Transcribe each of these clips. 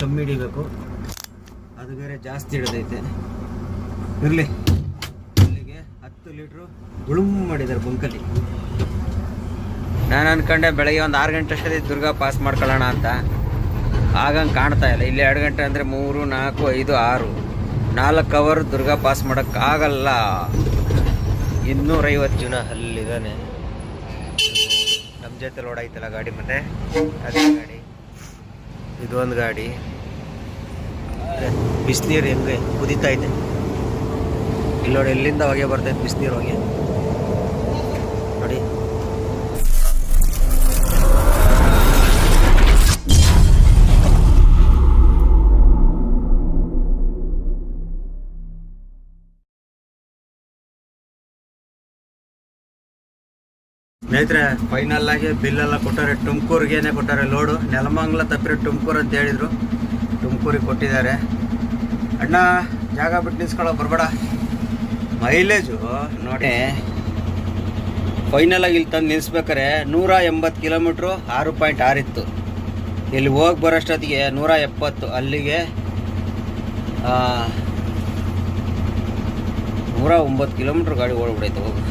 ಕಮ್ಮಿ ಹಿಡಿಬೇಕು. ಅದು ಬೇರೆ ಜಾಸ್ತಿ ಹಿಡಿದೈತೆ. ಇರಲಿ. ಅಲ್ಲಿಗೆ ಹತ್ತು ಲೀಟ್ರು ಗುಳುಮ್ ಮಾಡಿದ್ದಾರೆ ಬಂಕಲ್ಲಿ ನಾನು ಅನ್ಕೊಂಡೆ ಬೆಳಗ್ಗೆ ಒಂದು ಆರು ಗಂಟೆ ಅಷ್ಟೇ ದುರ್ಗಾ ಪಾಸ್ ಮಾಡ್ಕೊಳ್ಳೋಣ ಅಂತ. ಆಗಂಗೆ ಕಾಣ್ತಾ ಇಲ್ಲ. ಇಲ್ಲಿ ಎರಡು ಗಂಟೆ ಅಂದರೆ ಮೂರು, ನಾಲ್ಕು, ಐದು, ಆರು. ನಾಲ್ಕು ಅವರ್ ದುರ್ಗಾ ಪಾಸ್ ಮಾಡೋಕ್ಕಾಗಲ್ಲ ಇನ್ನೂರೈವತ್ತು ಜನ ಅಲ್ಲಿದ್ದಾನೆ. ನಮ್ಮ ಜೊತೆ ಲೋಡ್ ಆಯ್ತಲ್ಲ ಗಾಡಿ ಮತ್ತೆ? ಅದೇ ಗಾಡಿ. ಇದೊಂದು ಗಾಡಿ. ಬಿಸಿನೀರು ಹೆಂಗೆ ಕುದೀತಾ ಇದೆ? ಇಲ್ಲಿ ನೋಡಿ ಎಲ್ಲಿಂದ ಹೊಗೆ ಬರ್ತೈತೆ ಬಿಸಿನೀರು ಹೊಗೆ. ನೋಡಿ. ಸ್ನೇಹಿತರೆ ಫೈನಲ್ ಆಗಿ ಬಿಲ್ ಎಲ್ಲ ಕೊಟ್ಟಾರೆ ತುಮಕೂರಿಗೇನೆ ಕೊಟ್ಟಾರೆ ಲೋಡು ನೆಲಮಂಗ್ಲ ತಪ್ಪಿರೋ ತುಮಕೂರು ಅಂತ ಹೇಳಿದ್ರು. ತುಮಕೂರಿಗೆ ಕೊಟ್ಟಿದ್ದಾರೆ. ಅಣ್ಣ, ಜಾಗ ಬಿಟ್ಟು ನಿಲ್ಸ್ಕೊಳ್ಳೋ ಬರಬೇಡ. ಮೈಲೇಜು ನೋಡಿ. ಫೈನಲ್ ಆಗಿ ಇಲ್ಲಿ ತಂದು ನಿಲ್ಲಿಸ್ಬೇಕಾರೆ ನೂರ ಎಂಬತ್ತು ಕಿಲೋಮೀಟ್ರು ಆರು ಪಾಯಿಂಟ್ ಆರು ಇತ್ತು. ಇಲ್ಲಿ ಹೋಗಿ ಬರೋಷ್ಟೊತ್ತಿಗೆ ನೂರ ಎಪ್ಪತ್ತು, ಅಲ್ಲಿಗೆ ನೂರ ಒಂಬತ್ತು ಕಿಲೋಮೀಟ್ರ್ ಗಾಡಿ ಓಡ್ಬಿಡೈತೆ ಹೋಗಿ.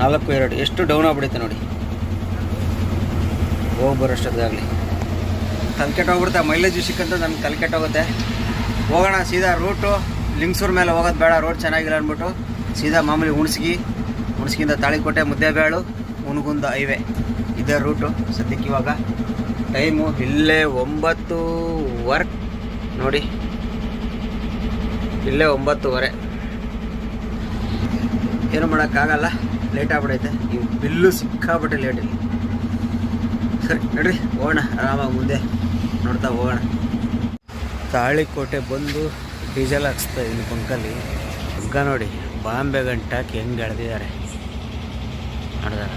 ನಾಲ್ಕು, ಎರಡು, ಎಷ್ಟು ಡೌನ್ ಆಗ್ಬಿಡೈತೆ ನೋಡಿ. ಹೋಗಿ ಬರೋಷ್ಟೊತ್ತಿಗಾಗಲಿ. ತಲೆಕೆಟ್ಟು ಹೋಗ್ಬಿಡುತ್ತೆ, ಮೈಲೇಜ್ ಸಿಕ್ಕಂತ ನನಗೆ ತಲೆ ಹೋಗುತ್ತೆ. ಹೋಗೋಣ, ಸೀದಾ ರೂಟು ಲಿಂಗ್ಸೂರ್ ಮೇಲೆ ಹೋಗೋದು ಬೇಡ ರೋಡ್ ಚೆನ್ನಾಗಿಲ್ಲ ಅಂದ್ಬಿಟ್ಟು ಸೀದಾ ಮಾಮೂಲಿ ಹುಣ್ಸ್ಗಿ ಹುಣಸ್ಗಿಂದ ತಾಳಿಕೋಟೆ ಮುದ್ದೇಬೇಳು ಹುಣಗುಂದ ಹೈವೆ. ಇದೇ ರೂಟು ಸದ್ಯಕ್ಕೆ ಇವಾಗ. ಟೈಮು ಇಲ್ಲೇ ಒಂಬತ್ತು ವರ್ಕ್ ನೋಡಿ, ಇಲ್ಲೇ ಒಂಬತ್ತುವರೆ. ಏನು ಮಾಡೋಕ್ಕಾಗಲ್ಲ ಲೇಟ್ ಆಗ್ಬಿಡೈತೆ. ಈ ಬಿಲ್ಲು ಸಿಕ್ಕಾಬಿಟ್ಟೆ ಲೇಟ್ ಇಲ್ಲಿ. ಸರಿ, ನೋಡ್ರಿ, ಹೋಗೋಣ, ಆರಾಮಾಗಿ ಮುಂದೆ ನೋಡ್ತಾ ಹೋಗೋಣ. ತಾಳಿಕೋಟೆ ಬಂದು ಡೀಸೆಲ್ ಹಾಕ್ಸ್ತಾ ಇದ್ದೀನಿ ಬಂಕಲ್ಲಿ ಹಗ್ಗ ನೋಡಿ, ಬಾಂಬೆ ಗಂಟಾಕಿ ಹೆಂಗೆ ಎಳೆದಿದ್ದಾರೆ. ನೋಡಿದಾರ?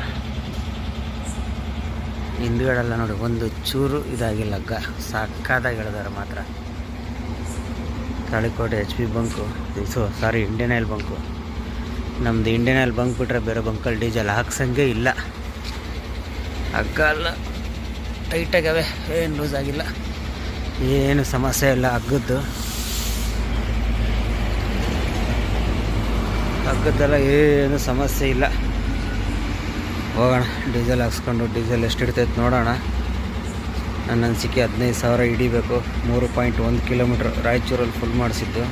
ಹಿಂದ್ಗಡೆಲ್ಲ ನೋಡಿ, ಒಂದು ಚೂರು ಇದಾಗಿಲ್ಲ ಹಗ್ಗ ಸಾಕಾದಾಗ ಎಳೆದಾರೆ ಮಾತ್ರ. Talikote H P bunk so sorry Indian oil bunk. ನಮ್ಮದು ಇಂಡಿಯನ್ ಆಯಿಲ್ ಬಂಕ್ ಬಿಟ್ರೆ ಬೇರೆ ಬಂಕಲ್ಲಿ ಡೀಸೆಲ್ ಹಾಕ್ಸಂಗೆ ಇಲ್ಲ. ಹಗ್ಗ ಎಲ್ಲ ಟೈಟಾಗವೆ ಏನು ಲೂಸ್ ಆಗಿಲ್ಲ. ಏನು ಸಮಸ್ಯೆ ಇಲ್ಲ, ಹಗ್ಗದ್ದು. ಹಗ್ಗದ್ದೆಲ್ಲ ಏನು ಸಮಸ್ಯೆ ಇಲ್ಲ. ಹೋಗೋಣ, ಡೀಸೆಲ್ ಹಾಕ್ಸ್ಕೊಂಡು, ಡೀಸೆಲ್ ಎಷ್ಟು ಇಡ್ತೈತೆ ನೋಡೋಣ. ನನ್ನ ಅನಿಸಿಕೆ ಹದಿನೈದು ಸಾವಿರ ಹಿಡಿಬೇಕು. ಮೂರು ಪಾಯಿಂಟ್ ಒಂದು ಕಿಲೋಮೀಟ್ರ್ ರಾಯಚೂರಲ್ಲಿ ಫುಲ್ ಮಾಡಿಸಿದ್ದು.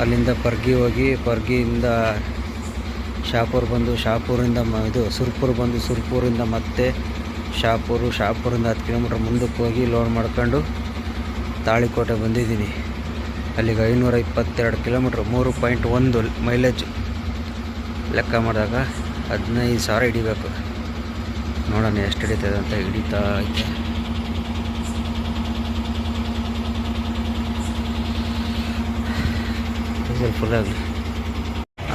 ಅಲ್ಲಿಂದ ಪರ್ಗಿ ಹೋಗಿ, ಪರ್ಗಿಯಿಂದ ಶಾಪೂರ್ ಬಂದು, ಶಾಪೂರಿಂದ ಮ, ಇದು ಸುರ್ಪುರ್ ಬಂದು ಸುರ್ಪುರಿಂದ ಮತ್ತೆ ಶಾಪೂರು, ಶಾಪೂರಿಂದ ಹತ್ತು ಕಿಲೋಮೀಟ್ರ್ ಮುಂದಕ್ಕೆ ಹೋಗಿ ಲೋಡ್ ಮಾಡ್ಕೊಂಡು ತಾಳಿಕೋಟೆ ಬಂದಿದ್ದೀನಿ. ಅಲ್ಲಿಗೆ ಐನೂರ ಇಪ್ಪತ್ತೆರಡು ಕಿಲೋಮೀಟ್ರ್, ಮೂರು ಪಾಯಿಂಟ್ ಒಂದು ಮೈಲೇಜ್. ಲೆಕ್ಕ ಮಾಡಿದಾಗ ಹದಿನೈದು ಸಾವಿರ ಹಿಡಿಬೇಕು. ನೋಡೋಣ ಎಷ್ಟು ಹಿಡಿತದೆ ಅಂತ ಹಿಡಿತಾ ಐತೆ ಫುಲ್ ಆಗಲಿ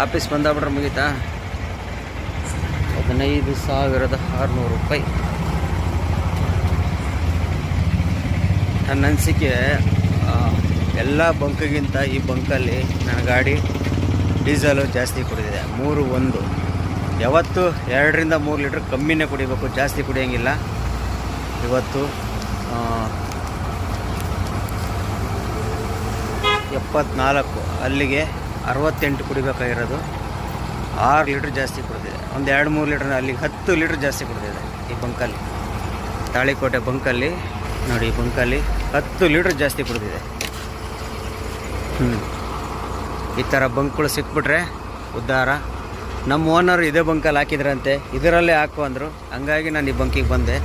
ಆಫೀಸ್ ಬಂದಾಗ್ಬಿಟ್ರೆ ಮುಗೀತಾ? ಹದಿನೈದು ಸಾವಿರದ ಆರುನೂರು ರೂಪಾಯಿ. ನನ್ನ ಅನಿಸಿಕೆ ಎಲ್ಲ ಬಂಕ್ಗಿಂತ ಈ ಬಂಕಲ್ಲಿ ನನ್ನ ಗಾಡಿ ಡೀಸಲು ಜಾಸ್ತಿ ಕುಡಿದಿದೆ. ಮೂರು ಒಂದು. ಯಾವತ್ತು ಎರಡರಿಂದ ಮೂರು ಲೀಟ್ರ್ ಕಮ್ಮಿನೇ ಕುಡಿಬೇಕು, ಜಾಸ್ತಿ ಕುಡಿಯೋಂಗಿಲ್ಲ. ಇವತ್ತು ಎಪ್ಪತ್ನಾಲ್ಕು. ಅಲ್ಲಿಗೆ ಅರವತ್ತೆಂಟು ಕುಡಿಬೇಕಾಗಿರೋದು. ಆರು ಲೀಟ್ರ್ ಜಾಸ್ತಿ ಕುಡಿದಿದೆ. ಒಂದು ಎರಡು ಮೂರು ಲೀಟ್ರ್ ಅಲ್ಲಿಗೆ ಹತ್ತು ಲೀಟ್ರ್ ಜಾಸ್ತಿ ಕುಡಿದಿದೆ ಈ ಬಂಕಲ್ಲಿ. ತಾಳಿಕೋಟೆ ಬಂಕಲ್ಲಿ ನೋಡಿ ಬಂಕಲ್ಲಿ ಹತ್ತು ಲೀಟ್ರ್ ಜಾಸ್ತಿ ಕುಡಿದಿದೆ. ಹ್ಞೂ ಈ ಥರ ಬಂಕ್ಗಳು ಸಿಕ್ಬಿಟ್ರೆ ಉದ್ಧಾರ ನಮ್ಮ ಓನರ್ ಇದೇ ಬಂಕಲ್ಲಿ ಹಾಕಿದ್ರಂತೆ. ಇದರಲ್ಲೇ ಹಾಕು ಅಂದರು. ಹಂಗಾಗಿ ನಾನು ಈ ಬಂಕಿಗೆ ಬಂದೆ.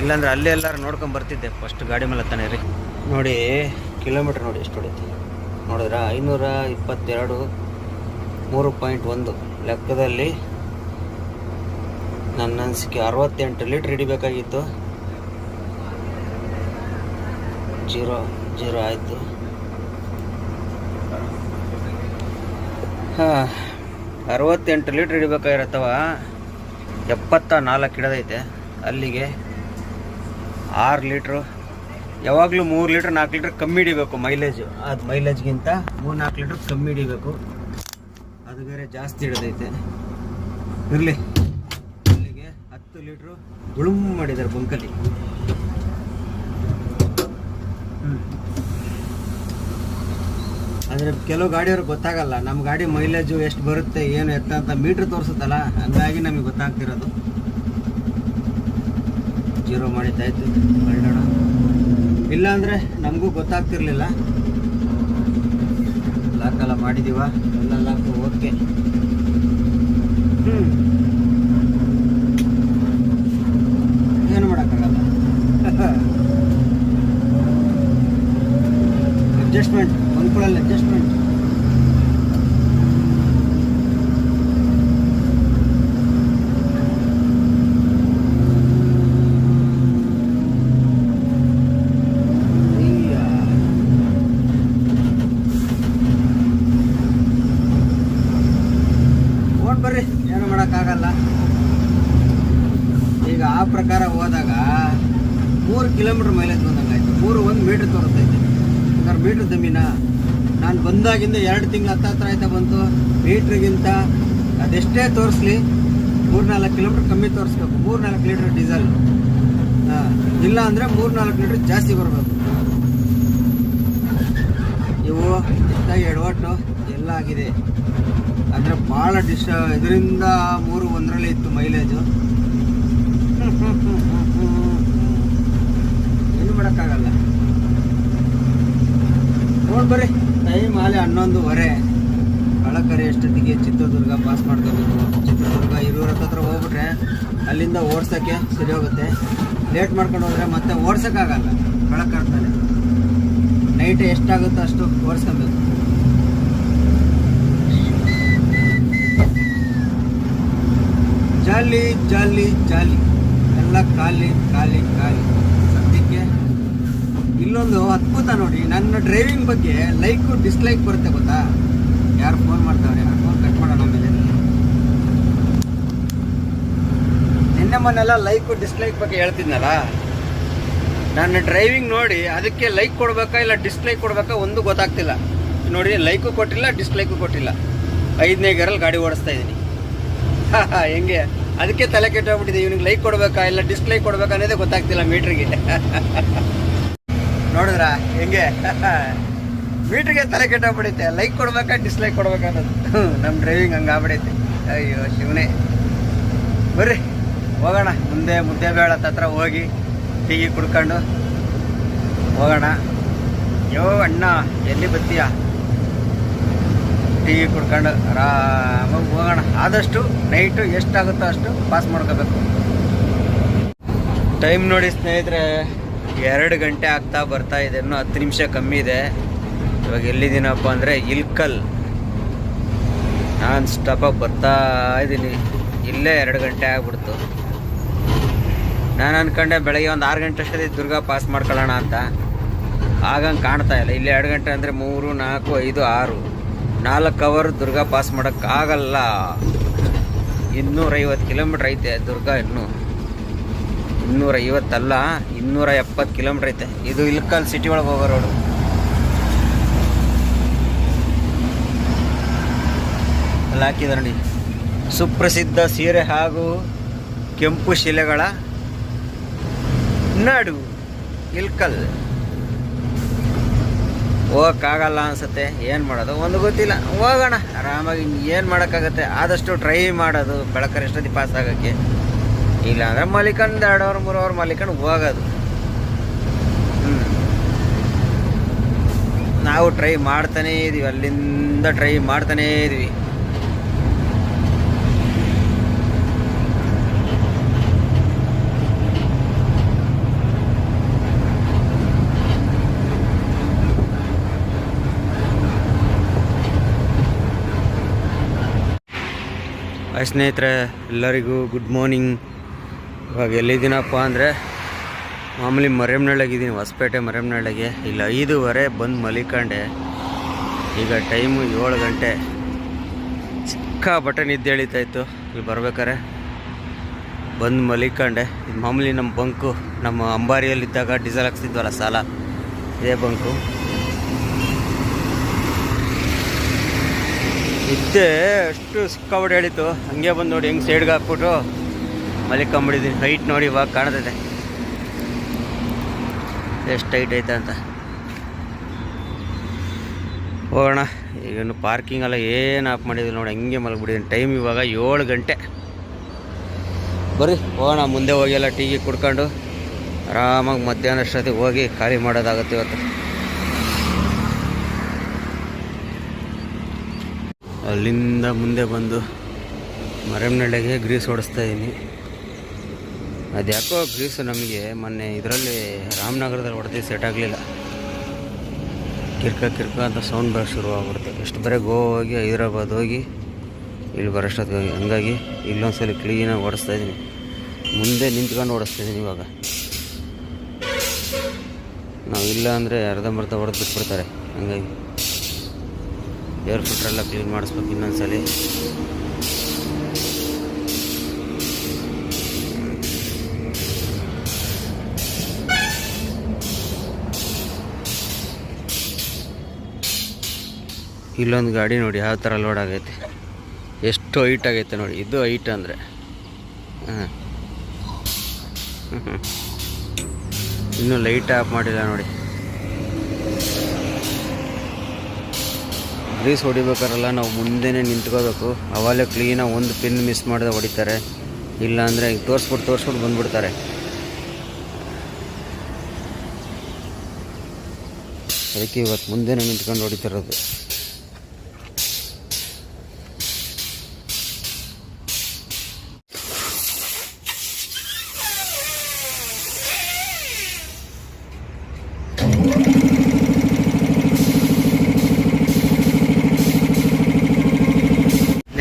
ಇಲ್ಲಾಂದ್ರೆ ಅಲ್ಲೇ ಎಲ್ಲರೂ ನೋಡ್ಕೊಂಡು ಬರ್ತಿದ್ದೆ. ಫಸ್ಟ್ ಗಾಡಿ ಮೇಲೆ ತಾನೇ ರೀ. ನೋಡಿ ಕಿಲೋಮೀಟ್ರ್ ನೋಡಿ ಎಷ್ಟು ಹೊಡಿತು ನೋಡಿದ್ರೆ? ಐನೂರ ಇಪ್ಪತ್ತೆರಡು, ಮೂರು ಪಾಯಿಂಟ್ ಒಂದು. ಲೆಕ್ಕದಲ್ಲಿ ನನ್ನ ಅನಿಸಿಕೆ ಅರವತ್ತೆಂಟು ಲೀಟ್ರ್ ಹಿಡಿಬೇಕಾಗಿತ್ತು. ಜೀರೋ ಜೀರೋ ಆಯಿತು. ಹಾಂ, ಅರವತ್ತೆಂಟು ಲೀಟ್ರ್ ಹಿಡಿಬೇಕಾಗಿರತ್ತವ? ಎಪ್ಪತ್ತ ನಾಲ್ಕು ಹಿಡದೈತೆ. ಅಲ್ಲಿಗೆ ಆರು ಲೀಟ್ರು. ಯಾವಾಗಲೂ ಮೂರು ಲೀಟ್ರ್, ನಾಲ್ಕು ಲೀಟ್ರ್ ಕಮ್ಮಿ ಹಿಡಿಬೇಕು ಮೈಲೇಜು. ಅದು ಮೈಲೇಜ್ಗಿಂತ ಮೂರು ನಾಲ್ಕು ಲೀಟ್ರ್ ಕಮ್ಮಿ ಹಿಡಿಬೇಕು. ಅದು ಬೇರೆ ಜಾಸ್ತಿ ಹಿಡಿದೈತೆ. ಇರಲಿ. ಅಲ್ಲಿಗೆ ಹತ್ತು ಲೀಟ್ರು ಗುಳುಮ್ ಮಾಡಿದ್ದಾರೆ ಬಂಕಲ್ಲಿ. ಅಂದರೆ ಕೆಲವು ಗಾಡಿಯವ್ರಿಗೆ ಗೊತ್ತಾಗಲ್ಲ ನಮ್ಮ ಗಾಡಿ ಮೈಲೇಜು ಎಷ್ಟು ಬರುತ್ತೆ, ಏನು ಎತ್ತ ಅಂತ ಮೀಟ್ರ್ ತೋರಿಸುತ್ತಲ್ಲ, ಹಂಗಾಗಿ ನಮಗೆ ಗೊತ್ತಾಗ್ತಿರೋದು. ಜೀರೋ ಮಾಡಿದ್ದಾಯ್ತು ಇಲ್ಲ ಅಂದರೆ ನಮಗೂ ಗೊತ್ತಾಗ್ತಿರ್ಲಿಲ್ಲ. ಲಾಕೆಲ್ಲ ಮಾಡಿದೀವ, ಎಲ್ಲ ಲಾಕು ಓಕೆ ಹ್ಞೂ ಏನು ಮಾಡೋಕ್ಕಾಗಲ್ಲ. ಅಡ್ಜಸ್ಟ್ಮೆಂಟ್ ಹೊಂದ್ಕೊಳ್ಳಲ್ಲ ಅಡ್ಜಸ್ಟ್ಮೆಂಟ್ ಬರ್ರಿ, ಏನು ಮಾಡೋಕ್ಕಾಗಲ್ಲ. ಈಗ ಆ ಪ್ರಕಾರ ಹೋದಾಗ ಮೂರು ಕಿಲೋಮೀಟ್ರ್ ಮೈಲೇಜ್ ಬಂದಂಗಾಯ್ತು. ಮೂರು ಒಂದು ಮೀಟ್ರ್ ತೋರಿಸ್ತೈತೆ ಹಂಗಾರೆ ಮೀಟ್ರ್ ದಮ್ಮಿನ ನಾನು ಬಂದಾಗಿಂದ ಎರಡು ತಿಂಗಳು ಹತ್ತು ಹತ್ರ ಆಯ್ತಾ ಬಂತು. ಮೀಟ್ರಿಗಿಂತ ಅದೆಷ್ಟೇ ತೋರಿಸ್ಲಿ ಮೂರು ನಾಲ್ಕು ಕಿಲೋಮೀಟ್ರ್ ಕಮ್ಮಿ ತೋರಿಸ್ಬೇಕು. ಮೂರು ನಾಲ್ಕು ಲೀಟ್ರ್ ಡೀಸೆಲ್. ಹಾಂ, ಇಲ್ಲ ಅಂದರೆ ಮೂರು ನಾಲ್ಕು ಲೀಟ್ರ್ ಜಾಸ್ತಿ ಬರಬೇಕು. ಇವು ಹೆಚ್ಚಾಗಿ ಎಡವಟ್ಟು ಎಲ್ಲ ಆಗಿದೆ. ಅಂದರೆ ಭಾಳ ಡಿಸ್ಟ ಇದರಿಂದ ಮೂರು ಒಂದರಲ್ಲಿ ಇತ್ತು ಮೈಲೇಜು. ಏನು ಮಾಡೋಕ್ಕಾಗಲ್ಲ. ನೋಡಿ ಬರ್ರಿ. ಟೈಮ್ ಆಲೆ ಹನ್ನೊಂದುವರೆ. ಕಳಕರೆ ಎಷ್ಟೊತ್ತಿಗೆ ಚಿತ್ರದುರ್ಗ ಪಾಸ್ ಮಾಡ್ಕೋಬೇಕು? ಚಿತ್ರದುರ್ಗ ಇರುವರ ಹತ್ರ ಹೋಗ್ಬಿಟ್ರೆ ಅಲ್ಲಿಂದ ಓಡ್ಸೋಕ್ಕೆ ಸರಿ ಹೋಗುತ್ತೆ. ಲೇಟ್ ಮಾಡ್ಕೊಂಡು ಹೋದರೆ ಮತ್ತೆ ಓಡ್ಸೋಕ್ಕಾಗಲ್ಲ ಕಳಕರ್ತಾನೆ ನೈಟ್ ಎಷ್ಟಾಗುತ್ತೋ ಅಷ್ಟು ಓಡಿಸ್ಕೊಬೇಕು. ಜಾಲಿ ಜಾಲಿ ಜಾಲಿ. ಎಲ್ಲ ಖಾಲಿ ಖಾಲಿ ಖಾಲಿ. ಇಲ್ಲೊಂದು ಅದ್ಭುತ ನೋಡಿ, ನನ್ನ ಡ್ರೈವಿಂಗ್ ಬಗ್ಗೆ ಲೈಕ್ ಡಿಸ್ಲೈಕ್ ಬರುತ್ತೆ ಗೊತ್ತಾ? ಯಾರು ಫೋನ್ ಮಾಡ್ತಾವ್ರೆ? ಆ ಫೋನ್ ಕಟ್ ಮಾಡೋಣ ಆಮೇಲೆ? ನಿನ್ನೆ ಮೊನ್ನೆಲ್ಲ ಲೈಕ್ ಡಿಸ್ಲೈಕ್ ಬಗ್ಗೆ ಹೇಳ್ತಿದ್ನಲ್ಲ? ನನ್ನ ಡ್ರೈವಿಂಗ್ ನೋಡಿ ಅದಕ್ಕೆ ಲೈಕ್ ಕೊಡ್ಬೇಕಾ ಇಲ್ಲ ಡಿಸ್ಲೈಕ್ ಕೊಡ್ಬೇಕಾ ಒಂದು ಗೊತ್ತಾಗ್ತಿಲ್ಲ. ನೋಡಿ ಲೈಕು ಕೊಟ್ಟಿಲ್ಲ ಡಿಸ್ಲೈಕು ಕೊಟ್ಟಿಲ್ಲ. ಐದನೇ ಗೇರಲ್ಲಿ ಗಾಡಿ ಓಡಿಸ್ತಾ ಇದ್ದೀನಿ. ಹೆಂಗೆ? ಅದಕ್ಕೆ ತಲೆ ಕೆಟ್ಟೋಗ್ಬಿಟ್ಟಿದೆ. ಇವ್ನಿಗೆ ಲೈಕ್ ಕೊಡ್ಬೇಕಾ ಇಲ್ಲ ಡಿಸ್ಲೈಕ್ ಕೊಡಬೇಕಾ ಅನ್ನೋದೇ ಗೊತ್ತಾಗ್ತಿಲ್ಲ ಮೀಟ್ರಿಗೆ ನೋಡಿದ್ರಾ? ಹೆಂಗೆ? ಮೀಟ್ರಿಗೆ ತಲೆ ಕೆಟ್ಟೋಗ್ಬಿಡುತ್ತೆ ಲೈಕ್ ಕೊಡ್ಬೇಕಾ ಡಿಸ್ಲೈಕ್ ಕೊಡ್ಬೇಕಾ ಅನ್ನೋದು. ನಮ್ಮ ಡ್ರೈವಿಂಗ್ ಹಂಗೆ ಆಗ್ಬಿಡೈತೆ. ಅಯ್ಯೋ, ಶಿವನೇ. ಬರ್ರಿ, ಹೋಗೋಣ. ಮುಂದೆ ಮುದ್ದೆ ಬೇಡ ಹತ್ರ ಹೋಗಿ ಟೀ ಕುಡ್ಕೊಂಡು ಹೋಗೋಣ. ಯೋ ಅಣ್ಣ, ಎಲ್ಲಿ ಬತ್ತೀಯ ಟೀ ಕುಡ್ಕೊಂಡು ಆರಾಮಾಗಿ ಹೋಗೋಣ. ಆದಷ್ಟು ನೈಟು ಎಷ್ಟಾಗುತ್ತೋ ಅಷ್ಟು ಪಾಸ್ ಮಾಡ್ಕೋಬೇಕು. ಟೈಮ್ ನೋಡಿ ಸ್ನೇಹಿತರೆ ಎರಡು ಗಂಟೆ ಆಗ್ತಾ ಬರ್ತಾ ಇದೆ, ಇನ್ನೂ ಹತ್ತು ನಿಮಿಷ ಕಮ್ಮಿ ಇದೆ. ಇವಾಗ ಎಲ್ಲಿದ್ದೀನಪ್ಪ ಅಂದರೆ ಇಲ್ಕಲ್. ನಾನು ಸ್ಟಾಪಾಗಿ ಬರ್ತಾ ಇದ್ದೀನಿ. ಇಲ್ಲೇ ಎರಡು ಗಂಟೆ ಆಗ್ಬಿಡ್ತು. ನಾನು ಅಂದ್ಕೊಂಡೆ ಬೆಳಗ್ಗೆ ಒಂದು ಆರು ಗಂಟೆ ಅಷ್ಟೇ ದುರ್ಗಾ ಪಾಸ್ ಮಾಡ್ಕೊಳ್ಳೋಣ ಅಂತ. ಆಗಂಗೆ ಕಾಣ್ತಾ ಇಲ್ಲ. ಇಲ್ಲಿ ಎರಡು ಗಂಟೆ ಅಂದರೆ ಮೂರು, ನಾಲ್ಕು, ಐದು, ಆರು. ನಾಲ್ಕು ಅವರ್ ದುರ್ಗಾ ಪಾಸ್ ಮಾಡೋಕ್ಕಾಗಲ್ಲ ಇನ್ನೂರೈವತ್ತು ಕಿಲೋಮೀಟ್ರ್ ಐತೆ ದುರ್ಗಾ ಇನ್ನೂ. ಇನ್ನೂರ ಐವತ್ತಲ್ಲ ಇನ್ನೂರ ಎಪ್ಪತ್ತು ಕಿಲೋಮೀಟ್ರ್ ಐತೆ. ಇದು ಇಲ್ಕಲ್ ಸಿಟಿ ಒಳಗೆ ಹೋಗೋ ರೋಡು ಅಲ್ಲಿ ಹಾಕಿದ್ರೆ ನೋಡಿ. ಸುಪ್ರಸಿದ್ಧ ಸೀರೆ ಹಾಗೂ ಕೆಂಪು ಶಿಲೆಗಳ ನಾಡು, ಇಲ್ಕಲ್. ಹೋಗೋಕ್ಕಾಗಲ್ಲ ಅನ್ಸುತ್ತೆ. ಏನು ಮಾಡೋದು? ಒಂದು ಗೊತ್ತಿಲ್ಲ. ಹೋಗೋಣ. ಆರಾಮಾಗಿ ಏನು ಮಾಡೋಕ್ಕಾಗತ್ತೆ? ಆದಷ್ಟು ಟ್ರೈ ಮಾಡೋದು. ಬೆಳಕರೆ ಎಷ್ಟೊತ್ತಿ ಪಾಸ್ ಆಗೋಕ್ಕೆ? ಇಲ್ಲ ಅಂದ್ರೆ ಮಲಿಕಂಡು ಎರಡು ಅವರ್ ಮೂರು ಅವರ್ ಮಲಿಕಂಡು ಹೋಗೋದು. ನಾವು ಟ್ರೈ ಮಾಡ್ತಾನೇ ಇದೀವಿ, ಅಲ್ಲಿಂದ ಟ್ರೈ ಮಾಡ್ತಾನೇ ಇದೀವಿ. ಸ್ನೇಹಿತರೆ, ಎಲ್ಲರಿಗೂ ಗುಡ್ ಮಾರ್ನಿಂಗ್ ಇವಾಗ ಎಲ್ಲಿದ್ದೀನಪ್ಪ ಅಂದರೆ ಮಾಮೂಲಿ ಮರೆಮ್ನಳ್ಳಿಗಿದ್ದೀನಿ ಹೊಸಪೇಟೆ ಮರೆಮ್ನಳ್ಳಿಗೆ. ಇಲ್ಲಿ, ಐದೂವರೆ ಬಂದು ಮಲಿಕಂಡೆ. ಈಗ ಟೈಮು ಏಳು ಗಂಟೆ. ಚಿಕ್ಕ ಬಟನ್ ನಿದ್ದೆ ಎಳಿತಾಯಿತ್ತು ಇಲ್ಲಿ ಬರ್ಬೇಕಾರೆ ಬಂದು ಮಲಿಕಂಡೆ. ಇದು ಮಾಮೂಲಿ ನಮ್ಮ ಬಂಕು, ನಮ್ಮ ಅಂಬಾರಿಯಲ್ಲಿದ್ದಾಗ ಡೀಸೆಲ್ ಹಾಕ್ಸಿದ್ವಲ್ಲ ಸಾಲ. ಇದೇ ಬಂಕು. ಇದ್ದೆ ಅಷ್ಟು ಸಿಕ್ಕಾಬಿಟ್ಟು ಹೇಳಿತ್ತು ಹಂಗೆ ಬಂದು ನೋಡಿ, ಹೆಂಗೆ ಸೈಡ್ಗೆ ಹಾಕ್ಬಿಟ್ಟು ಮಲಿಕೊಂಬಿಟ್ಟಿದ್ದೀನಿ ಹೈಟ್ ನೋಡಿ ಇವಾಗ ಕಾಣ್ತದೆ ಎಷ್ಟು ಹೈಟ್ ಐತೆ ಅಂತ. ಹೋಗೋಣ. ಈಗೇನು ಪಾರ್ಕಿಂಗ್ ಎಲ್ಲ ಏನು ಆಫ್ ಮಾಡಿದ್ರು ನೋಡಿ, ಹಂಗೆ ಮಲಗಿಬಿಟ್ಟಿದ್ದೀನಿ. ಟೈಮ್ ಇವಾಗ ಏಳು ಗಂಟೆ. ಬರ್ರಿ, ಹೋಗೋಣ. ಮುಂದೆ ಹೋಗಿ ಎಲ್ಲ ಟೀ ಗಿ ಕುಡ್ಕೊಂಡು ಆರಾಮಾಗಿ ಮಧ್ಯಾಹ್ನ ಅಷ್ಟೊತ್ತಿಗೆ ಹೋಗಿ ಖಾಲಿ ಮಾಡೋದಾಗುತ್ತೆ ಇವತ್ತು. ಅಲ್ಲಿಂದ ಮುಂದೆ ಬಂದು ಮರಮ್ನಳ್ಳಿಗೆ ಗ್ರೀಸ್ ಓಡಿಸ್ತಾ ಇದ್ದೀನಿ. ಅದು ಯಾಕೋ ಗ್ರೀಸು ನಮಗೆ ಮೊನ್ನೆ ಇದರಲ್ಲಿ ರಾಮನಗರದಲ್ಲಿ ಹೊಡೆದು ಸೆಟ್ ಆಗಲಿಲ್ಲ. ಕಿರ್ಕ ಕಿರ್ಕ ಅಂತ ಸೌಂಡ್ ಬರೋ ಶುರು ಆಗ್ಬಿಡುತ್ತೆ ಎಷ್ಟು ಬರೀ ಗೋವಾ ಹೋಗಿ ಹೈದ್ರಾಬಾದ್ ಹೋಗಿ, ಇಲ್ಲಿ ಬರೋಷ್ಟೊತ್ತಿಗೆ ಹೋಗಿ. ಹಂಗಾಗಿ ಇಲ್ಲೊಂದ್ಸಲ ಕ್ಲೀನಾಗಿ ಓಡಿಸ್ತಾ ಇದ್ದೀನಿ. ಮುಂದೆ ನಿಂತ್ಕೊಂಡು ಓಡಿಸ್ತಾ ಇದ್ದೀನಿ ಇವಾಗ. ನಾವು ಇಲ್ಲ ಅಂದರೆ ಅರ್ಧಂಬರ್ಧ ಹೊಡೆದು ಬಿಟ್ಬಿಡ್ತಾರೆ. ಹಂಗಾಗಿ ಏರ್ ಫಿಲ್ಟ್ರೆಲ್ಲ ಕ್ಲೀನ್ ಮಾಡಿಸ್ಬೇಕು ಇನ್ನೊಂದ್ಸಲಿ. ಇಲ್ಲೊಂದು ಗಾಡಿ ನೋಡಿ, ಯಾವ ಥರ ಲೋಡ್ ಆಗೈತೆ. ಎಷ್ಟು ಹೈಟ್ ಆಗೈತೆ ನೋಡಿ, ಇದು ಹೈಟ್ ಅಂದರೆ. ಹಾಂ ಇನ್ನೂ ಲೈಟ್ ಆಫ್ ಮಾಡಿಲ್ಲ ನೋಡಿ. ಗ್ರೀಸ್ ಹೊಡಿಬೇಕಾರಲ್ಲ, ನಾವು ಮುಂದೆನೇ ನಿಂತ್ಕೋಬೇಕು. ಅವಾಗಲೇ ಕ್ಲೀನಾಗಿ ಒಂದು ಪಿನ್ ಮಿಸ್ ಮಾಡಿದ್ರೆ ಹೊಡಿತಾರೆ. ಇಲ್ಲ ಅಂದರೆ ತೋರಿಸ್ಬಿಟ್ಟು ತೋರಿಸ್ಬಿಟ್ಟು ಬಂದ್ಬಿಡ್ತಾರೆ. ಅದಕ್ಕೆ ಇವತ್ತು ಮುಂದೆನೇ ನಿಂತ್ಕೊಂಡು ಹೊಡಿತಿರೋದು.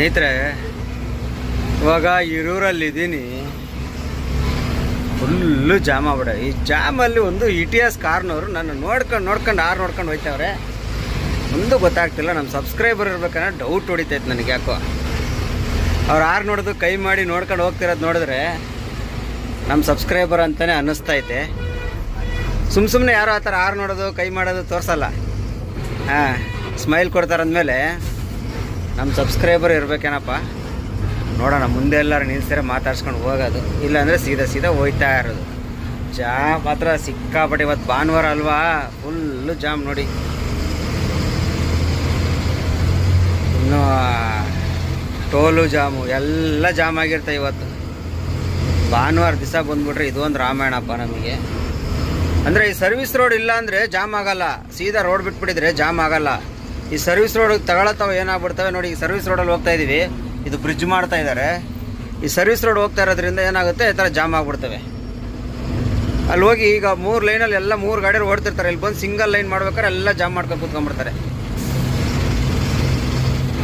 ಸ್ನೇಹಿತರೆ, ಇವಾಗ ಇರೂರಲ್ಲಿದ್ದೀನಿ ಫುಲ್ಲು ಜಾಮ್ ಆಗ್ಬಿಡ ಈ ಜಾಮಲ್ಲಿ ಒಂದು ಇಟಿಎಸ್ ಕಾರ್ನವರು ನನ್ನ ನೋಡ್ಕೊಂಡು ನೋಡ್ಕೊಂಡು, ಆರು ನೋಡ್ಕೊಂಡು ಹೋಯ್ತವ್ರೆ. ಒಂದು ಗೊತ್ತಾಗ್ತಿಲ್ಲ ನಮ್ಮ ಸಬ್ಸ್ಕ್ರೈಬರ್ ಇರ್ಬೇಕಂದ್ರೆ ಡೌಟ್ ಹೊಡಿತೈತೆ ನನಗೆ ಯಾಕೋ. ಅವ್ರು ಆರು ನೋಡೋದು, ಕೈ ಮಾಡಿ ನೋಡ್ಕೊಂಡು ಹೋಗ್ತಿರೋದು ನೋಡಿದ್ರೆ ನಮ್ಮ ಸಬ್ಸ್ಕ್ರೈಬರ್ ಅಂತಲೇ ಅನ್ನಿಸ್ತೈತೆ. ಸುಮ್ಮ ಸುಮ್ಮನೆ ಯಾರೋ ಆ ಥರ ಆರು ನೋಡೋದು, ಕೈ ಮಾಡೋದು ತೋರಿಸಲ್ಲ. ಹಾಂ, ಸ್ಮೈಲ್ ಕೊಡ್ತಾರಂದಮೇಲೆ ನಮ್ಮ ಸಬ್ಸ್ಕ್ರೈಬರ್ ಇರಬೇಕೇನಪ್ಪ? ನೋಡೋಣ, ಮುಂದೆ ಎಲ್ಲರೂ ನಿಲ್ಸಿದ್ರೆ ಮಾತಾಡ್ಸ್ಕೊಂಡು ಹೋಗೋದು. ಇಲ್ಲಾಂದರೆ ಸೀದಾ ಸೀದಾ ಹೋಯ್ತಾ ಇರೋದು. ಜಾಮ್ ಮಾತ್ರ ಸಿಕ್ಕಾಪಟ್ಟೆ ಇವತ್ತು ಭಾನುವಾರ ಅಲ್ವಾ? ಫುಲ್ಲು ಜಾಮ್ ನೋಡಿ. ಇನ್ನು ಟೋಲು ಜಾಮು, ಎಲ್ಲ ಜಾಮ್ ಆಗಿರ್ತವೆ ಇವತ್ತು. ಭಾನುವಾರ ದಿವಸ ಬಂದ್ಬಿಟ್ರೆ ಇದೊಂದು ರಾಮಾಯಣಪ್ಪ ನಮಗೆ. ಅಂದರೆ ಈ ಸರ್ವಿಸ್ ರೋಡ್ ಇಲ್ಲ ಅಂದರೆ ಜಾಮ್ ಆಗಲ್ಲ. ಸೀದಾ ರೋಡ್ ಬಿಟ್ಬಿಟ್ಟಿದ್ರೆ ಜಾಮ್ ಆಗಲ್ಲ. ಈ ಸರ್ವಿಸ್ ರೋಡ್ ತಗೊಳತ್ತವ ಏನಾಗ್ಬಿಡ್ತವೆ ನೋಡಿ, ಈ ಸರ್ವಿಸ್ ರೋಡಲ್ಲಿ ಹೋಗ್ತಾ ಇದ್ದೀವಿ ಇದು ಬ್ರಿಡ್ಜ್ ಮಾಡ್ತಾ ಇದ್ದಾರೆ ಈ ಸರ್ವಿಸ್ ರೋಡ್ ಹೋಗ್ತಾ ಇರೋದ್ರಿಂದ ಏನಾಗುತ್ತೆ, ಈ ಥರ ಜಾಮ್ ಆಗ್ಬಿಡ್ತವೆ. ಅಲ್ಲಿ ಹೋಗಿ ಈಗ ಮೂರು ಲೈನಲ್ಲಿ ಎಲ್ಲ ಮೂರು ಗಾಡಿಯಲ್ಲಿ ಓಡ್ತಿರ್ತಾರೆ. ಇಲ್ಲಿ ಬಂದು ಸಿಂಗಲ್ ಲೈನ್ ಮಾಡ್ಬೇಕಾದ್ರೆ ಎಲ್ಲ ಜಾಮ್ ಮಾಡ್ಕೊಂಡು ಕೂತ್ಕೊಂಡ್ಬಿಡ್ತಾರೆ.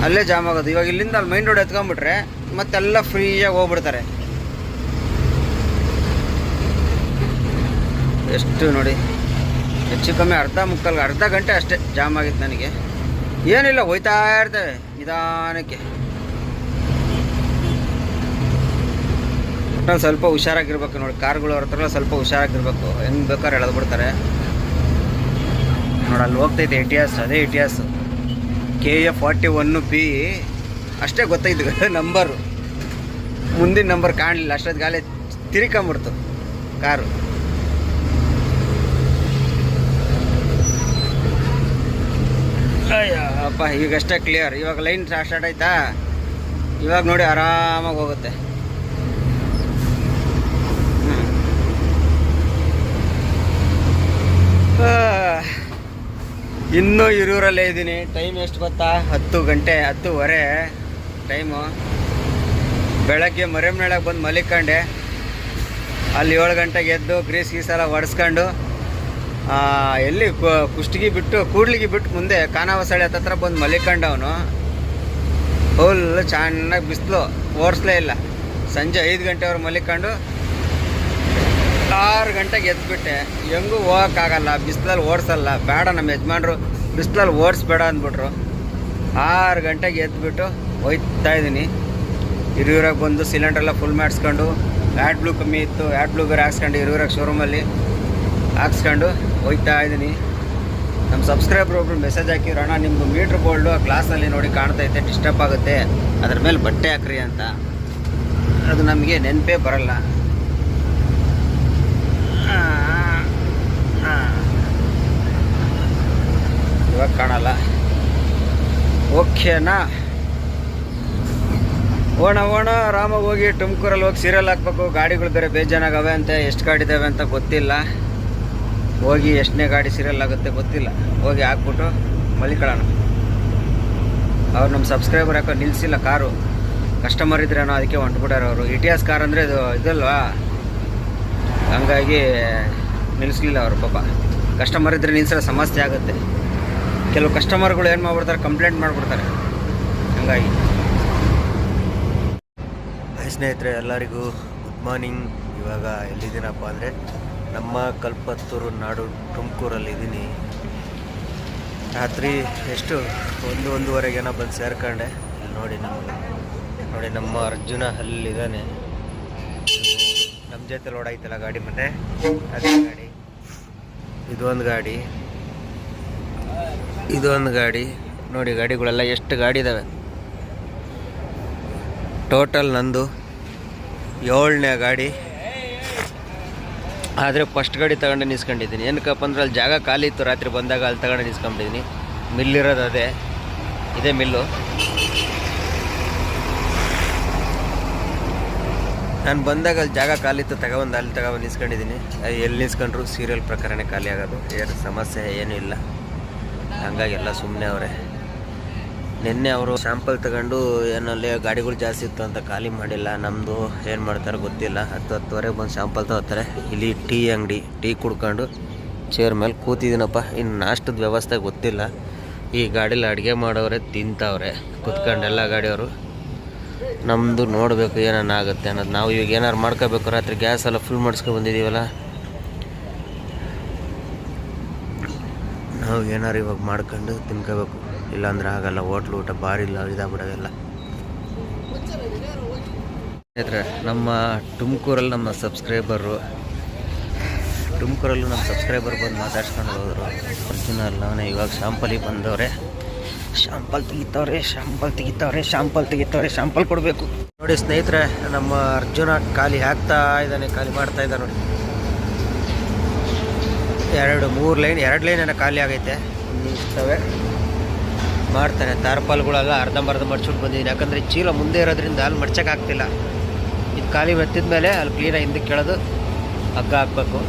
ಅಲ್ಲೇ ಜಾಮ್ ಆಗೋದು. ಇವಾಗ ಇಲ್ಲಿಂದ ಅಲ್ಲಿ ಮೈನ್ ರೋಡ್ ಎತ್ಕೊಂಡ್ಬಿಟ್ರೆ ಮತ್ತೆಲ್ಲ ಫ್ರೀಯಾಗಿ ಹೋಗ್ಬಿಡ್ತಾರೆ. ಎಷ್ಟು ನೋಡಿ, ಹೆಚ್ಚು ಕಮ್ಮಿ ಅರ್ಧ ಮುಕ್ಕಲ್ ಅರ್ಧ ಗಂಟೆ ಅಷ್ಟೇ ಜಾಮ್ ಆಗಿತ್ತು ನನಗೆ. ಏನಿಲ್ಲ, ಹೋಯ್ತಾ ಇರ್ತೇವೆ. ನಿಧಾನಕ್ಕೆ. ಸ್ವಲ್ಪ ಹುಷಾರಾಗಿರ್ಬೇಕು ನೋಡಿ, ಕಾರ್ಗಳು ಹತ್ರ ಸ್ವಲ್ಪ ಹುಷಾರಾಗಿರ್ಬೇಕು. ಹೆಂಗ್ ಬೇಕಾದ್ರೆ ಎಳೆದು ಬಿಡ್ತಾರೆ. ನೋಡಿ, ಅಲ್ಲಿ ಹೋಗ್ತೈತೆ ಇಟಿಯಾಸ್ ಅದೇ Etios K A forty one B ಅಷ್ಟೇ ಗೊತ್ತಾಯ್ತು ನಂಬರು ಮುಂದಿನ ನಂಬರ್ ಕಾಣಲಿಲ್ಲ ಅಷ್ಟೊತ್ತು ಗಾಲಿ ತಿರ್ಕೊಂಬಿಡ್ತು ಕಾರು. ಅಯ್ಯಪ್ಪ ಈಗಷ್ಟೇ ಕ್ಲಿಯರ್ ಇವಾಗ ಲೈನ್ ಸ್ಟಾರ್ಟ್ ಆಯ್ತಾ? ಇವಾಗ ನೋಡಿ ಆರಾಮಾಗಿ ಹೋಗುತ್ತೆ. ಇನ್ನೂ ಇರೂರಲ್ಲೇ ಇದ್ದೀನಿ. ಟೈಮ್ ಎಷ್ಟು ಗೊತ್ತಾ? ಹತ್ತು ಗಂಟೆ, ಹತ್ತುವರೆ ಟೈಮು ಬೆಳಗ್ಗೆ ಮರೆಮ್ನಳಗೆ ಬಂದು ಮಲಿಕಂಡೆ. ಅಲ್ಲಿ ಏಳು ಗಂಟೆಗೆ ಎದ್ದು ಗ್ರೀಸ್ ಗೀಸ್ ಎಲ್ಲ ಒಡೆಸ್ಕೊಂಡು ಎಲ್ಲಿ ಕುಷ್ಟಗಿ ಬಿಟ್ಟು ಕೂಡ್ಲಿಗೆ ಬಿಟ್ಟು ಮುಂದೆ ಕಾನಾವಸಳೆ ಹತ್ರ ಬಂದು ಮಲಿಕೊಂಡವನು ಫುಲ್ ಚೆನ್ನಾಗಿ ಬಿಸಿಲು, ಓಡಿಸ್ಲೇ ಇಲ್ಲ. ಸಂಜೆ ಐದು ಗಂಟೆವರೆಗೆ ಮಲಿಕೊಂಡು ಆರು ಗಂಟೆಗೆ ಎದ್ಬಿಟ್ಟೆ. ಹೆಂಗೂ ಹೋಗೋಕ್ಕಾಗಲ್ಲ ಬಿಸಿಲಲ್ಲಿ ಓಡಿಸಲ್ಲ. ಬೇಡ ನಮ್ಮ ಯಜಮಾನ್ರು ಬಿಸಿಲಲ್ಲಿ ಓಡಿಸ್ಬೇಡ ಅಂದ್ಬಿಟ್ರು. ಆರು ಗಂಟೆಗೆ ಎದ್ಬಿಟ್ಟು ಹೋಯ್ತಾ ಇದ್ದೀನಿ. ಹಿರಿಯೂರಾಗ ಬಂದು ಸಿಲಿಂಡ್ರೆಲ್ಲ ಫುಲ್ ಮಾಡಿಸ್ಕೊಂಡು ಆ್ಯಡ್ ಬ್ಲೂ ಕಮ್ಮಿ ಇತ್ತು. ಆ್ಯಡ್ ಬ್ಲೂ ಬೇರೆ ಹಾಕ್ಸ್ಕೊಂಡು ಹಿರಿಯೂರಾಗ ಶೋರೂಮಲ್ಲಿ ಹಾಕ್ಸ್ಕೊಂಡು ಹೋಯ್ತಾ ಇದ್ದೀನಿ. ನಮ್ಮ ಸಬ್ಸ್ಕ್ರೈಬರ್ ಒಬ್ರು ಮೆಸೇಜ್ ಹಾಕಿದ್ರು ಅಣ್ಣ ನಿಮ್ಮದು ಮೀಟ್ರ್ ಬೋಲ್ಡು ಕ್ಲಾಸಲ್ಲಿ ನೋಡಿ ಕಾಣ್ತೈತೆ ಡಿಸ್ಟರ್ಬ್ ಆಗುತ್ತೆ. ಅದ್ರ ಮೇಲೆ ಬಟ್ಟೆ ಹಾಕ್ರಿ ಅಂತ. ಅದು ನಮಗೆ ನೆನಪೇ ಬರಲ್ಲ. ಆ, ಆ. ಇವಾಗ ಕಾಣಲ್ಲ. ಓಕೆನಾ ಓಣ ಓಣ ಆರಾಮಾಗಿ ಹೋಗಿ ತುಮಕೂರಲ್ಲಿ ಹೋಗಿ ಸೀರಿಯಲ್ ಹಾಕ್ಬೇಕು. ಗಾಡಿಗಳು ಬೇರೆ ಬೇಜಾನಾಗವೆ ಅಂತ ಎಷ್ಟು ಗಾಡಿ ಇದಾವೆ ಅಂತ ಗೊತ್ತಿಲ್ಲ. ಹೋಗಿ ಎಷ್ಟನೇ ಗಾಡಿ ಸೀರಿಯಲ್ ಆಗುತ್ತೆ ಗೊತ್ತಿಲ್ಲ. ಹೋಗಿ ಹಾಕ್ಬಿಟ್ಟು ಮಲಿಕೊಳ್ಳೋಣ. ಅವ್ರು ನಮ್ಮ ಸಬ್ಸ್ಕ್ರೈಬರ್ ಯಾಕೋ ನಿಲ್ಲಿಸಿಲ್ಲ ಕಾರು. ಕಸ್ಟಮರ್ ಇದ್ರೇನೋ ಅದಕ್ಕೆ ಹೊಂಟ್ಬಿಟ್ಟಾರೆ ಅವರು. ಇಟಿಎಸ್ ಕಾರ್ ಅಂದರೆ ಇದು ಇದಲ್ವಾ? ಹಂಗಾಗಿ ನಿಲ್ಲಿಸ್ಲಿಲ್ಲ ಅವರು ಪಾಪ. ಕಸ್ಟಮರ್ ಇದ್ರೆ ನಿಲ್ಸಿರೋ ಸಮಸ್ಯೆ ಆಗುತ್ತೆ. ಕೆಲವು ಕಸ್ಟಮರ್ಗಳು ಏನು ಮಾಡ್ಬಿಡ್ತಾರೆ? ಕಂಪ್ಲೇಂಟ್ ಮಾಡಿಬಿಡ್ತಾರೆ. ಹಂಗಾಗಿ. ಸ್ನೇಹಿತರೆ, ಎಲ್ಲರಿಗೂ ಗುಡ್ ಮಾರ್ನಿಂಗ್ ಇವಾಗ ಎಲ್ಲಿದ್ದೀನಪ್ಪ ಅಂದರೆ ನಮ್ಮ ಕಲ್ಪತ್ತೂರು ನಾಡು ತುಮಕೂರಲ್ಲಿ ಇದ್ದೀನಿ ರಾತ್ರಿ ಎಷ್ಟು? ಒಂದು ಒಂದೂವರೆಗೇನೋ ಬಂದು ಸೇರ್ಕೊಂಡೆ. ನೋಡಿ ನಮ್ಮ ನೋಡಿ ನಮ್ಮ ಅರ್ಜುನ ಅಲ್ಲಿದ್ದಾನೆ. ನಮ್ಮ ಜೊತೆ ಲೋಡ್ ಆಯ್ತಲ್ಲ ಗಾಡಿ ಮತ್ತೆ? ಅದೇ ಗಾಡಿ. ಇದೊಂದು ಗಾಡಿ. ಇದೊಂದು ಗಾಡಿ. ನೋಡಿ ಗಾಡಿಗಳೆಲ್ಲ ಎಷ್ಟು ಗಾಡಿ ಇದ್ದಾವೆ ಟೋಟಲ್ ನಂದು ಏಳನೇ ಗಾಡಿ. ಆದರೆ ಫಸ್ಟ್ ಗಾಡಿ ತಗೊಂಡು ನಿಸ್ಕೊಂಡಿದ್ದೀನಿ. ಏನಕ್ಕಪ್ಪ ಅಂದ್ರೆ ಅಲ್ಲಿ ಜಾಗ ಖಾಲಿ ಇತ್ತು. ರಾತ್ರಿ ಬಂದಾಗ ಅಲ್ಲಿ ತಗೊಂಡು ನಿಸ್ಕೊಂಡಿದ್ದೀನಿ. ಮಿಲ್ ಇರೋದು ಅದೇ. ಇದೇ ಮಿಲ್ಲು ನಾನು ಬಂದಾಗ ಅಲ್ಲಿ ಜಾಗ ಖಾಲಿ ಇತ್ತು. ತಗೊಬಂದು ಅಲ್ಲಿ ತಗೊಂಡು ನಿಸ್ಕೊಂಡಿದ್ದೀನಿ. ಎಲ್ಲಿ ನಿಸ್ಕೊಂಡ್ರು? ಸೀರಿಯಲ್ ಪ್ರಕಾರನೇ ಖಾಲಿ ಆಗೋದು. ಏನು ಸಮಸ್ಯೆ? ಏನೂ ಇಲ್ಲ. ಹಂಗಾಗಿ ಎಲ್ಲ ಸುಮ್ಮನೆ ಅವರೇ. ನಿನ್ನೆ ಅವರು ಶಾಂಪಲ್ ತಗೊಂಡು ಏನಲ್ಲಿ ಗಾಡಿಗಳು ಜಾಸ್ತಿ ಇತ್ತು ಅಂತ ಖಾಲಿ ಮಾಡಿಲ್ಲ. ನಮ್ಮದು ಏನು ಮಾಡ್ತಾರೆ ಗೊತ್ತಿಲ್ಲ. ಹತ್ತು ಹತ್ತುವರೆಗೆ ಬಂದು ಶಾಂಪಲ್ ತಗೋತಾರೆ. ಇಲ್ಲಿ ಟೀ ಅಂಗಡಿ, ಟೀ ಕುಡ್ಕೊಂಡು ಚೇರ್ ಮೇಲೆ ಕೂತಿದ್ದೀನಪ್ಪ. ಇನ್ನು ನಾಷ್ಟದ ವ್ಯವಸ್ಥೆ ಗೊತ್ತಿಲ್ಲ. ಈ ಗಾಡೀಲಿ ಅಡುಗೆ ಮಾಡೋರೆ ತಿಂತವ್ರೆ. ಕುತ್ಕೊಂಡು ಎಲ್ಲ ಗಾಡಿಯವರು. ನಮ್ಮದು ನೋಡಬೇಕು ಏನಾನ ಆಗುತ್ತೆ ಅನ್ನೋದು. ನಾವು ಇವಾಗ ಏನಾರು ಮಾಡ್ಕೋಬೇಕು, ರಾತ್ರಿ ಗ್ಯಾಸ್ ಎಲ್ಲ ಫುಲ್ ಮಾಡಿಸ್ಕೊ ಬಂದಿದ್ದೀವಲ್ಲ? ನಾವು ಏನಾರು ಇವಾಗ ಮಾಡ್ಕೊಂಡು ತಿನ್ಕೋಬೇಕು. ಇಲ್ಲಾಂದ್ರೆ ಆಗಲ್ಲ ಹೋಟ್ಲು ಊಟ ಭಾರಿ ಇಲ್ಲ ಇದಾಗ್ಬಿಡೋದೆಲ್ಲ ಸ್ನೇಹಿತರೆ, ನಮ್ಮ ತುಮಕೂರಲ್ಲಿ ನಮ್ಮ ಸಬ್ಸ್ಕ್ರೈಬರು, ತುಮಕೂರಲ್ಲೂ ನಮ್ಮ ಸಬ್ಸ್ಕ್ರೈಬರ್ ಬಂದು ಮಾತಾಡ್ಸ್ಕೊಂಡು ಹೋದರು. ಅರ್ಜುನ ಅಲ್ಲ ಅವನೇ, ಇವಾಗ ಶಾಂಪಲಿಗೆ ಬಂದವ್ರೆ. ಶಾಂಪಲ್ ತೆಗಿತವ್ರೆ ಶಾಂಪಲ್ ತೆಗಿತವ್ರೆ ಶಾಂಪಲ್ ತೆಗಿತವ್ರೆ, ಶಾಂಪಲ್ ಕೊಡಬೇಕು. ನೋಡಿ ಸ್ನೇಹಿತರೆ, ನಮ್ಮ ಅರ್ಜುನ ಖಾಲಿ ಹಾಕ್ತಾ ಇದ್ದಾನೆ, ಖಾಲಿ ಮಾಡ್ತಾ ಇದ್ದಾನೆ ನೋಡಿ. ಎರಡು, ಮೂರು ಲೈನ್, ಎರಡು ಲೈನ್ ಖಾಲಿ ಆಗೈತೆ. ಇಷ್ಟವೇ ಮಾಡ್ತಾನೆ ತಾರ್ಪಾಲ್ಗಳೆಲ್ಲ ಅರ್ಧಂಬರ್ಧ ಮಡ್ಚಿಟ್ಟು ಬಂದಿದ್ದೀನಿ ಯಾಕಂದರೆ ಚೀಲ ಮುಂದೆ ಇರೋದ್ರಿಂದ ಅಲ್ಲಿ ಮಡ್ಚೋಕ್ಕಾಗ್ತಿಲ್ಲ ಇದು ಖಾಲಿ ಮೆತ್ತಿದ ಮೇಲೆ ಅಲ್ಲಿ ಕ್ಲೀನಾಗಿ ಹಿಂದಕ್ಕೆ ಕೆಳದು ಹಗ್ಗ ಹಾಕ್ಬೇಕು.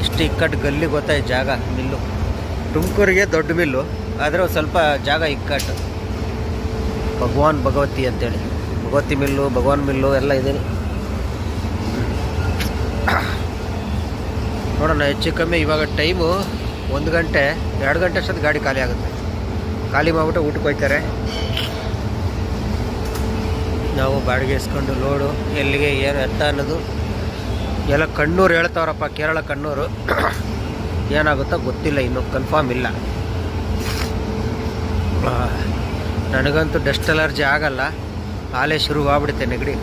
ಎಷ್ಟು ಇಕ್ಕಟ್ಟು ಗಲ್ಲಿ ಗೊತ್ತಾಯ್ತು ಜಾಗ, ಮಿಲ್ಲು. ತುಮಕೂರಿಗೆ ದೊಡ್ಡ ಮಿಲ್ಲು, ಆದರೆ ಸ್ವಲ್ಪ ಜಾಗ ಇಕ್ಕಟ್ಟು. ಭಗವಾನ್ ಭಗವತಿ ಅಂತೇಳಿ. ಭಗವತಿ ಮಿಲ್ಲು, ಭಗವಾನ್ ಮಿಲ್ಲು ಎಲ್ಲ ಇದೆ ನೋಡೋಣ, ಹೆಚ್ಚು ಕಮ್ಮಿ ಇವಾಗ ಟೈಮು ಒಂದು ಗಂಟೆ, ಎರಡು ಗಂಟೆ ಅಷ್ಟೊತ್ತು ಗಾಡಿ ಖಾಲಿ ಆಗುತ್ತೆ. ಖಾಲಿ ಮಾಡಿಬಿಟ್ಟು ಊಟಕ್ಕೆ ಹೋಗ್ತಾರೆ. ನಾವು ಬಾಡಿಗೆ ಇಸ್ಕೊಂಡು ಲೋಡು, ಎಲ್ಲಿಗೆ, ಏನು ಎತ್ತ ಅನ್ನೋದು. ಎಲ್ಲ ಕಣ್ಣೂರು ಹೇಳ್ತಾವ್ರಪ್ಪ, ಕೇರಳ ಕಣ್ಣೂರು. ಏನಾಗುತ್ತೋ ಗೊತ್ತಿಲ್ಲ, ಇನ್ನೂ ಕನ್ಫರ್ಮ್ ಇಲ್ಲ. ನನಗಂತೂ ಡಸ್ಟ್ ಅಲರ್ಜಿ ಆಗಲ್ಲ. ಆಲೇ ಶುರು ಆಗ್ಬಿಡುತ್ತೆ ನೆಗಡಿ.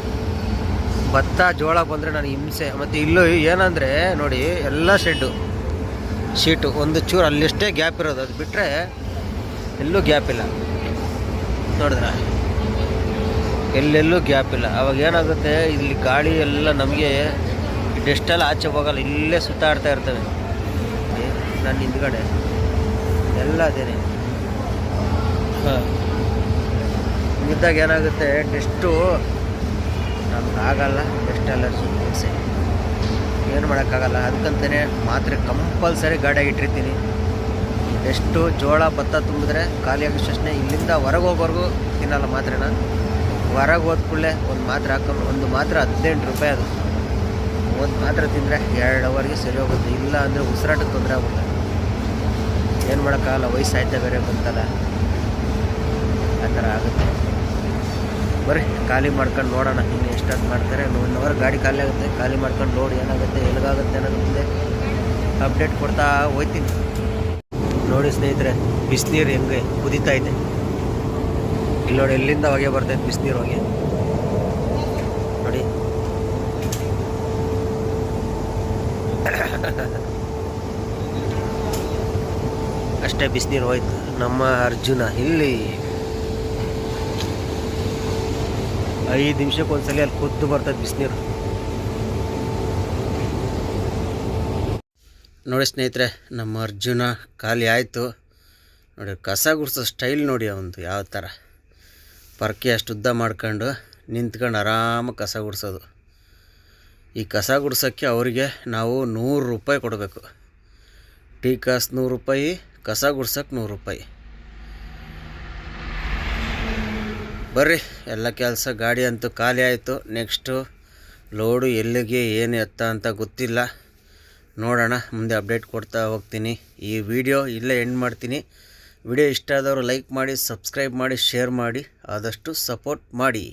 ಭತ್ತ, ಜೋಳ ಬಂದರೆ ನನಗೆ ಹಿಂಸೆ. ಮತ್ತು ಇಲ್ಲೂ ಏನಂದರೆ, ನೋಡಿ, ಎಲ್ಲ ಶೆಡ್ಡು ಶೀಟು ಒಂದು ಚೂರು ಅಲ್ಲಿಷ್ಟೇ ಗ್ಯಾಪ್ ಇರೋದು. ಅದು ಬಿಟ್ಟರೆ ಎಲ್ಲೂ ಗ್ಯಾಪ್ ಇಲ್ಲ. ನೋಡಿದ್ರ? ಎಲ್ಲೆಲ್ಲೂ ಗ್ಯಾಪ್ ಇಲ್ಲ. ಅವಾಗ ಏನಾಗುತ್ತೆ ಇಲ್ಲಿ ಗಾಳಿ ಎಲ್ಲ ನಮಗೆ ಡೆಸ್ಟೆಲ್ಲ ಆಚೆ ಹೋಗಲ್ಲ ಇಲ್ಲೇ ಸುತ್ತಾಡ್ತಾ ಇರ್ತವೆ. ಏ, ನನ್ನ ಹಿಂದ್ಗಡೆ. ಎಲ್ಲ ಅದೇನೆ. ಹಾಂ. ಇದ್ದಾಗ ಏನಾಗುತ್ತೆ ಡೆಸ್ಟು ನಮ್ಗೆ ಆಗಲ್ಲ ಡೆಸ್ಟ್ ಅಲರ್ಜಿ ಏನು ಮಾಡೋಕ್ಕಾಗಲ್ಲ. ಅದಕ್ಕಂತಲೇ ಮಾತ್ರೆ ಕಂಪಲ್ಸರಿ ಗಾಡಿಯಾಗಿ ಇಟ್ಟಿರ್ತೀನಿ. ಎಷ್ಟು ಜೋಳ ಭತ್ತ ತುಂಬಿದ್ರೆ ಖಾಲಿ ಆಗಿಷ್ಟೇ ಇಲ್ಲಿಂದ ಹೊರಗೆ ಹೋಗೋವರೆಗೂ ತಿನ್ನಲ್ಲ ಮಾತ್ರೆನ. ಹೊರಗೆ ಹೋದ ಕೂಡಲೇ ಒಂದು ಮಾತ್ರೆ ಹಾಕೊಂಡು ಒಂದು ಮಾತ್ರೆ ಹದಿನೆಂಟು ರೂಪಾಯಿ ಅದು. ಒಂದು ಮಾತ್ರೆ ತಿಂದರೆ ಎರಡು ಅವರ್ಗೆ ಸರಿ ಹೋಗುತ್ತೆ. ಇಲ್ಲ ಅಂದರೆ ಉಸಿರಾಟಕ್ಕೆ ತೊಂದರೆ ಆಗುತ್ತೆ. ಏನು ಮಾಡೋಕ್ಕಾಗಲ್ಲ. ವಯಸ್ಸಾಯ್ತಾ ಬೇರೆ ಬಂತಲ್ಲ ಆ ಥರ ಆಗುತ್ತೆ. ಬರ್ರಿ, ಖಾಲಿ ಮಾಡ್ಕೊಂಡು ನೋಡೋಣ. ಇನ್ನು ಎಷ್ಟೊತ್ತು ಮಾಡ್ತಾರೆ? ಒನ್ ಅವರ್ ಗಾಡಿ ಖಾಲಿ ಆಗುತ್ತೆ, ಖಾಲಿ ಮಾಡ್ಕೊಂಡು ನೋಡಿ ಏನಾಗುತ್ತೆ ಎಲ್ಲಿಗಾಗುತ್ತೆ ಅನ್ನೋದು ಮುಂದೆ ಅಪ್ಡೇಟ್ ಕೊಡ್ತಾ ಹೋಯ್ತೀನಿ. ನೋಡಿ ಸ್ನೇಹಿತರೆ, ಬಿಸಿನೀರು ಹೆಂಗೆ ಕುದೀತಾ ಇದೆ. ಇಲ್ಲಿ ನೋಡಿ, ಎಲ್ಲಿಂದ ಹೊಗೆ ಬರ್ತೈತೆ ಬಿಸಿನೀರು ಹೊಗೆ? ನೋಡಿ. ಅಷ್ಟೇ ಬಿಸಿನೀರು ಹೋಯ್ತು. ನಮ್ಮ ಅರ್ಜುನ, ಇಲ್ಲಿ ಐದು ನಿಮಿಷಕ್ಕೆ ಒಂದ್ಸಲ ಅಲ್ಲಿ ಕುದ್ದು ಬರ್ತದೆ ಬಿಸಿನೀರು. ನೋಡಿ ಸ್ನೇಹಿತರೆ, ನಮ್ಮ ಅರ್ಜುನ ಖಾಲಿ ಆಯಿತು. ನೋಡಿ, ಕಸ ಗುಡಿಸೋ ಸ್ಟೈಲ್ ನೋಡಿ ಅವಂದು ಯಾವ ಥರ. ಪರ್ಕಿ ಅಷ್ಟು ಉದ್ದ ಮಾಡ್ಕೊಂಡು ನಿಂತ್ಕೊಂಡು ಆರಾಮಾಗಿ ಕಸ ಗುಡಿಸೋದು. ಈ ಕಸ ಗುಡಿಸೋಕ್ಕೆ ಅವರಿಗೆ ನಾವು ನೂರು ರೂಪಾಯಿ ಕೊಡಬೇಕು. ಟೀ ಕಾಸ್ ನೂರು ರೂಪಾಯಿ, ಕಸ ಗುಡ್ಸೋಕ್ಕೆ ನೂರು ರೂಪಾಯಿ. ಬರ್ರಿ, ಎಲ್ಲ ಕೆಲಸ ಗಾಡಿ ಅಂತೂ ಖಾಲಿ ಆಯಿತು. ನೆಕ್ಸ್ಟು ಲೋಡು ಎಲ್ಲಿಗೆ, ಏನು ಎತ್ತ ಅಂತ ಗೊತ್ತಿಲ್ಲ. ನೋಡೋಣ, ಮುಂದೆ ಅಪ್ಡೇಟ್ ಕೊಡ್ತಾ ಹೋಗ್ತೀನಿ. ಈ ವಿಡಿಯೋ ಇಲ್ಲೇ ಎಂಡ್ ಮಾಡ್ತೀನಿ. ವಿಡಿಯೋ ಇಷ್ಟ ಆದವರು ಲೈಕ್ ಮಾಡಿ ಸಬ್ಸ್ಕ್ರೈಬ್ ಮಾಡಿ ಶೇರ್ ಮಾಡಿ, ಆದಷ್ಟು ಸಪೋರ್ಟ್ ಮಾಡಿ.